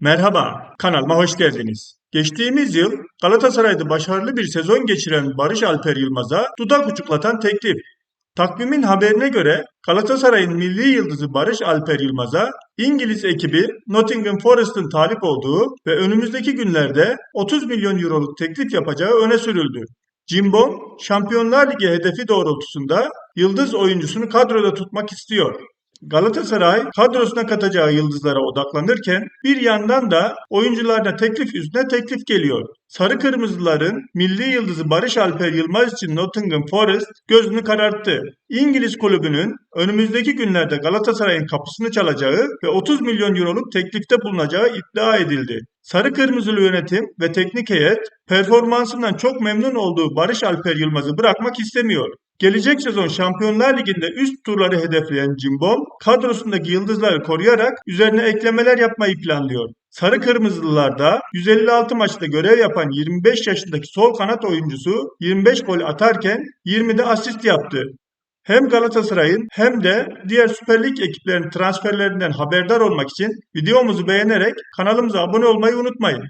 Merhaba, kanalıma hoş geldiniz. Geçtiğimiz yıl Galatasaray'da başarılı bir sezon geçiren Barış Alper Yılmaz'a dudak uçuklatan teklif. Takvimin haberine göre Galatasaray'ın milli yıldızı Barış Alper Yılmaz'a İngiliz ekibi Nottingham Forest'ın talip olduğu ve önümüzdeki günlerde 30 milyon euroluk teklif yapacağı öne sürüldü. Cimbom, Şampiyonlar Ligi hedefi doğrultusunda yıldız oyuncusunu kadroda tutmak istiyor. Galatasaray kadrosuna katacağı yıldızlara odaklanırken bir yandan da oyuncularına teklif üstüne teklif geliyor. Sarı Kırmızıların milli yıldızı Barış Alper Yılmaz için Nottingham Forest gözünü kararttı. İngiliz kulübünün önümüzdeki günlerde Galatasaray'ın kapısını çalacağı ve 30 milyon euroluk teklifte bulunacağı iddia edildi. Sarı Kırmızılı yönetim ve teknik heyet performansından çok memnun olduğu Barış Alper Yılmaz'ı bırakmak istemiyor. Gelecek sezon Şampiyonlar Ligi'nde üst turları hedefleyen Cimbom, kadrosundaki yıldızları koruyarak üzerine eklemeler yapmayı planlıyor. Sarı Kırmızılılar da 156 maçta görev yapan 25 yaşındaki sol kanat oyuncusu 25 gol atarken 20'de asist yaptı. Hem Galatasaray'ın hem de diğer Süper Lig ekiplerinin transferlerinden haberdar olmak için videomuzu beğenerek kanalımıza abone olmayı unutmayın.